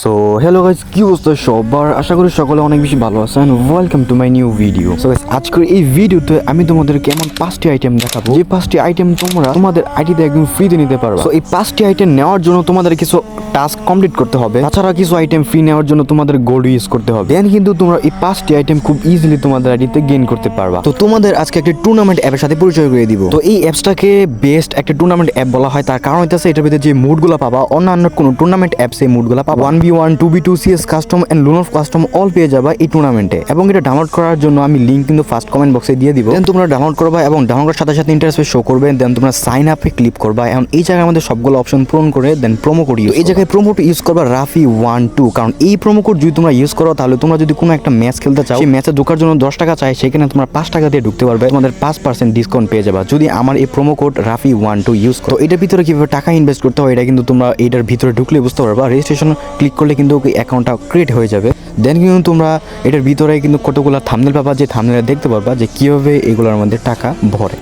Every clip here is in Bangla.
সো হ্যালো গাইস কি অবস্থা সবার? আশা করি সকলে অনেক বেশি ভালো আছেন welcome to my new video so guys আজকের এই ভিডিওতে আমি তোমাদেরকে এমন পাঁচটি আইটেম দেখাবো। যে পাঁচটি আইটেম তোমরা তোমাদের আইডিতে একদম ফ্রিতে নিতে পারবে। সো এই পাঁচটি আইটেম নেওয়ার জন্য তোমাদের কিছু টাস্ক কমপ্লিট করতে হবে। তাছাড়া কিছু আইটেম ফ্রি নেওয়ার জন্য তোমাদের গোল্ড ইউজ করতে হবে। দেন কিন্তু তোমরা এই পাঁচটি আইটেম খুব ইজিলি তোমাদের আইডিতে গেইন করতে পারবা। তো তোমাদের আজকে একটা টুর্নামেন্ট অ্যাপের সাথে পরিচয় করে দিব। তো এই অ্যাপসটাকে বেস্ট একটা টুর্নামেন্ট অ্যাপ বলা হয়। তার কারণ হইতেছে এটার ভিতরে যে মুডগুলো পাবা, অন্যান্য কোনো টুর্নামেন্ট অ্যাপস এই মুডগুলো পাবা। One v one two v two CS custom and lone wolf custom all পেয়ে যাবা এই টুর্নামেন্টে এবং এটা ডাউনলোড করার জন্য আমি লিঙ্ক কিন্তু ফার্স্ট কমেন্ট বক্সে দিয়ে দিব। দেন তোমরা ডাউনলোড করবা এবং ডাউনলোড করার সাথে সাথে ইন্টারেস্ট শো করবে। দেন তোমরা সাইন আপে ক্লিক করবা। এখন এই জায়গায় আমাদের সবগুলো অপশন পূরণ করে দেন প্রোমো কোড এই জায়গায় প্রোমো কোড ইউজ করবা রাফি ওয়ান টু কারণ এই প্রোমো কোড যদি তোমরা ইউজ করো, তাহলে তোমরা যদি কোনো একটা ম্যাচ খেলতে চাও, সেই ম্যাচে ঢোকার জন্য দশ টাকা চাই, সেখানে তোমরা পাঁচ টাকা দিয়ে ঢুকতে পারবে। তোমাদের পাঁচ পার্সেন্ট ডিসকাউন্ট পেয়ে যাবা। যদি আমার এই promo code Rafi one two use করো। এটার ভিতরে কীভাবে টাকা ইনভেস্ট করতে হয়, এটা কিন্তু তোমরা এটার ভিতরে ঢুকলে বুঝতে পারবা। রেজিস্ট্রেশন ক্লিক করলে কিন্তু অ্যাকাউন্টটা ক্রিয়েট হয়ে যাবে। দেন কিন্তু তোমরা এটার ভিতরে কিন্তু কতগুলো থামনেল পাবা যে থামনেল দেখতে পারবা যে কীভাবে এগুলোর মধ্যে টাকা ভরে।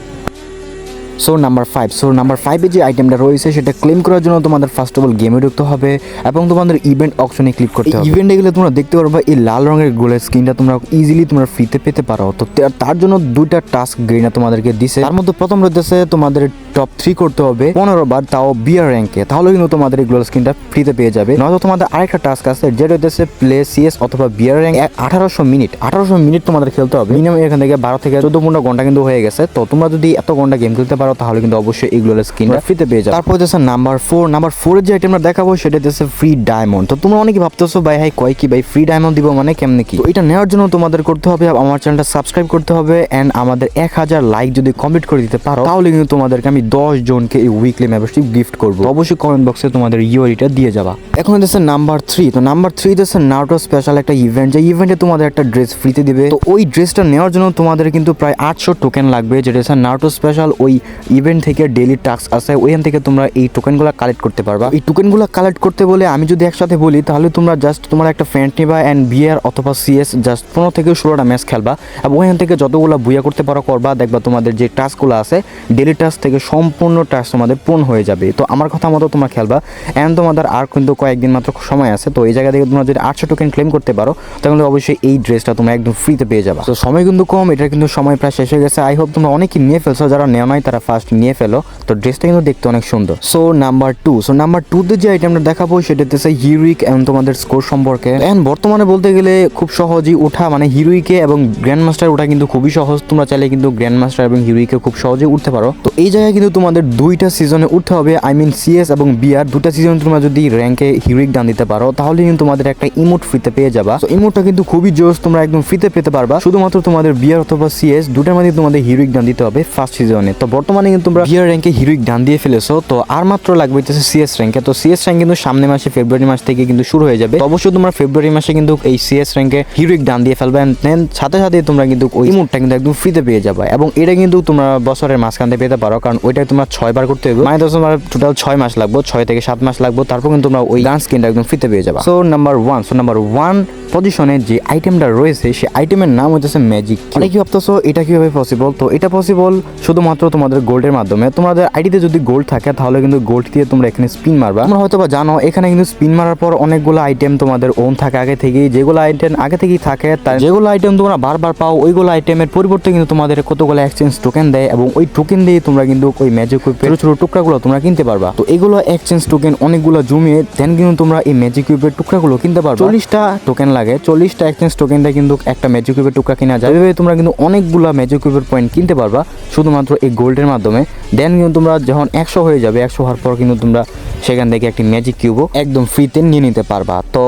So number five so number ফাইভে যে আইটেমটা রয়েছে সেটা ক্লেম করার জন্য তোমাদের ফার্স্ট অফ অল গেমে ঢুকতে হবে এবং তোমাদের ইভেন্ট অপশনে ক্লিক করতে হবে। ইভেন্টে গেলে তোমরা দেখতে পারবা এই লাল রঙের গোলের স্ক্রিনটা তোমরা ইজিলি তোমরা ফ্রিতে পেতে পারো। তো তার জন্য দুইটা টাস্ক গ্রিনা তোমাদেরকে দিছে। তার মধ্যে প্রথম রয়েছে তোমাদের টপ থ্রি করতে হবে পনেরো বার, তাও বিয়ার র্যাঙ্কে তাহলে কিন্তু তোমাদের এই গ্লোয়াল স্ক্রিনটা ফ্রিতে পেয়ে যাবে। নয়তো তোমাদের আরেকটা টাস্ক আছে যেটা হইতেছে প্লে সিএস অথবা বিয়ার র্যাঙ্ক আঠারোশো মিনিট আঠারোশো মিনিট তোমাদের খেলতে হবে। মিনিমাম এখান থেকে বারো থেকে চোদ্দ পনেরো ঘণ্টা কিন্তু হয়ে গেছে। তো তোমরা যদি এত ঘণ্টা গেম খেলতে পারো, তাহলে কিন্তু অবশ্যই এই গ্লোয়াল স্ক্রিনটা ফ্রিতে পেয়ে যাবে। তারপর হচ্ছে নাম্বার ফোর নাম্বার ফোরের যে আইটেমটা দেখাবো, সেটা হচ্ছে ফ্রি ডায়মন্ড তো তোমরা অনেকে ভাবতেছো, ভাই, হাই, কয় কি? ভাই ফ্রি ডায়মন্ড দিব মানে কেমনে কি? এটা নেওয়ার জন্য তোমাদের করতে হবে, আমার চ্যানেলটা সাবস্ক্রাইব করতে হবে অ্যান্ড আমাদের এক হাজার লাইক যদি কমপ্লিট করে দিতে পারো, তাহলে কিন্তু তোমাদেরকে আমি দশ জনকে এই উইকলি মেম্বারশিপ গিফট করব। অবশ্যই কমেন্ট বক্সে তোমাদের ইউআইডিটা দিয়ে যাবা। এখন হচ্ছে নাম্বার থ্রি তো নাম্বার থ্রি হচ্ছে নাউটো স্পেশাল একটা ইভেন্ট যে ইভেন্টে তোমাদের একটা ড্রেস ফ্রিতে দিবে। তো ওই ড্রেসটা নেওয়ার জন্য তোমাদের কিন্তু প্রায় আটশো টোকেন লাগবে। যেটা হচ্ছে নাউটো স্পেশাল ওই ইভেন্ট থেকে ডেলি টাস্ক আছে। ওইখান থেকে তোমরা এই টোকেনগুলো কালেক্ট করতে পারবা। এই টোকেনগুলো কালেক্ট করতে বলে আমি যদি একসাথে বলি, তাহলে তোমরা জাস্ট তোমার একটা ফ্রেন্ড নিবা অ্যান্ড বিয়ার অথবা সিএস জাস্ট পনেরো থেকে ষোলোটা ম্যাচ খেলবা। এবং ওইখান থেকে যতগুলো বুয়া করতে পারো, করবা। দেখবা তোমাদের যে টাস্কগুলো আছে ডেলি টাস্ক থেকে সম্পূর্ণ টাস্ক তোমাদের পূর্ণ হয়ে যাবে। তো আমার কথা মতো তোমরা খেলবা অ্যান্ড তোমাদের আর কিন্তু কয়েকদিন মাত্র সময় আছে, তো এই জায়গা থেকে তোমরা যদি আটশো টোকেন ক্লেম করতে পারো, তাহলে অবশ্যই এই ড্রেসটা তোমরা একদম ফ্রিতে পেয়ে যাবা। তো সময় কিন্তু কম এটা কিন্তু সময় প্রায় শেষ হয়ে গেছে। আই হোপ তোমরা অনেকে নিয়ে ফেলছো, যারা নেওয়া নাই তারা ফার্স্ট নিয়ে ফেলো। তো ড্রেসটা কিন্তু দেখতে অনেক সুন্দর। So number two so number টুতে যে আইটেমটা দেখাবো, সেটা হচ্ছে হিরুইক এবং তোমাদের স্কোর সম্পর্কে। এন্ড বর্তমানে বলতে গেলে খুব সহজই ওঠা মানে হিরুইকে এবং গ্র্যান্ড মাস্টার ওঠা কিন্তু খুবই সহজ। তোমরা চাইলে কিন্তু গ্র্যান্ড মাস্টার এবং হিরুইকে খুব সহজে উঠতে পারো। তো এই জায়গায় কিন্তু তোমাদের দুইটা সিজনে উঠতে হবে। আই মিন সিএস এবং বিআর দুটা সিজনে তোমরা যদি র্যাঙ্কে হিরুইক দান দিতে পারো, তাহলে কিন্তু তোমাদের একটা ইমোট ফ্রিতে পেয়ে যাবা। তো ইমোটটা কিন্তু খুবই জোস, তোমরা একদম ফ্রিতে পেতে পারবা। শুধুমাত্র তোমাদের বিআর অথবা সিএস দুটার মধ্যে তোমাদের হিরুইক দান দিতে হবে ফার্স্ট সিজনে তো বর্তমানে কিন্তু তোমরা বিআর র্যাঙ্কে হিরুইক দান দিয়ে ফেলেছো। তো আর মাত্র লাগবে হচ্ছে সিএস র্যাঙ্কে তো সিএস র্যাঙ্ক কিন্তু সামনে মাসে ফেব্রুয়ারি মাস থেকে কিন্তু শুরু হয়ে যাবে। অবশ্যই তোমরা ফেব্রুয়ারি মাসে কিন্তু এই সিএস র্যাঙ্কে হিরোইক ডান দিয়ে ফেলবে। দেন সাথে সাথে তোমরা কিন্তু ওই ইমোটটা কিন্তু একদম ফ্রিতে পেয়ে যাবে। এবং এটা কিন্তু তোমরা বছরের মাঝখান থেকে পেতে পারো। কারণ ওইটা তোমরা ছয় বার করতে হবে। মানে তোমার টোটাল ছয় মাস লাগবে, ছয় থেকে সাত মাস লাগবে, তারপর কিন্তু তোমরা ওই গান স্কিনটা একদম ফ্রিতে পেয়ে যাবে। So number one so number one পজিশনে যে আইটেমটা রয়েছে সেই আইটেমের নাম হচ্ছে ম্যাজিক অনেকে ভাবতেছো? এটা কীভাবে পসিবল তো এটা পসিবল শুধুমাত্র তোমাদের গোল্ডের মাধ্যমে। তোমাদের আইডিতে যদি গোল্ড থাকে, তাহলে কিন্তু গোল্ড দিয়ে তোমরা এখানে স্পিন মারবা। তোমরা হয়তো বা জানো, এখানে কিন্তু স্পিন মারার পর অনেকগুলো আইটেম তোমাদের ওন থাকে আগে থেকেই। যেগুলো আইটেম আগে থেকেই থাকে, তার যেগুলো আইটেম তোমরা বারবার পাও, ওইগুলো আইটেমের পরিবর্তে কিন্তু তোমাদের কতগুলো এক্সচেঞ্জ টোকেন দেয় এবং ওই টোকেন দিয়ে তোমরা কিন্তু ওই ম্যাজিক কুইপের ছোট ছোট টুকরাগুলো তোমরা কিনতে পারবা। তো এগুলো এক্সচেঞ্জ টোকেন অনেকগুলো জমিয়ে দেন কিন্তু তোমরা এই ম্যাজিক কুইপের টুকরাগুলো কিনতে পারবা। চল্লিশটা টোকেন লাগে চল্লিশটা এক্সচেঞ্জ টোকেন দিয়ে কিন্তু একটা ম্যাজিক কুইপের টুকরা কিনা যায়। এভাবে তোমরা কিন্তু অনেকগুলো ম্যাজিক কুইপের পয়েন্ট কিনতে পারবা শুধুমাত্র এই গোল্ডের মাধ্যমে। দেন কিন্তু তোমরা যখন একশো হয়ে যাবে একশো হওয়ার পর কিন্তু তোমরা সেখান থেকে একটি ম্যাজিক কিউবও একদম ফ্রিতে নিয়ে নিতে পারবা। তো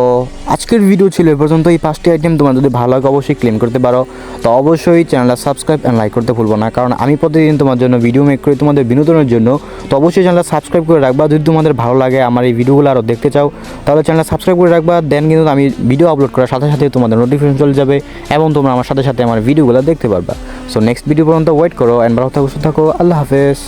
আজকের ভিডিও ছিল এ পর্যন্ত। এই পাঁচটি আইটেম তোমার যদি ভালো লাগে অবশ্যই ক্লেম করতে পারো। তো অবশ্যই চ্যানেলটা সাবস্ক্রাইব অ্যান্ড লাইক করতে ভুলবো না কারণ আমি প্রতিদিন তোমার জন্য ভিডিও মেক করি তোমাদের বিনোদনের জন্য, তো অবশ্যই চ্যানেলটা সাবস্ক্রাইব করে রাখবা। যদি তোমাদের ভালো লাগে আমার এই ভিডিওগুলো আরও দেখতে চাও, তাহলে চ্যানেলটা সাবস্ক্রাইব করে রাখবা। দেন কিন্তু আমি ভিডিও আপলোড করার সাথে সাথে তোমাদের নোটিফিকেশন চলে যাবে এবং তোমরা আমার সাথে সাথে আমার ভিডিওগুলো দেখতে পারবা। সো নেক্সট ভিডিও পর্যন্ত ওয়েট করো অ্যান্ড ভালো থাকো, সুস্থ থাকো। আল্লাহ হাফেজ।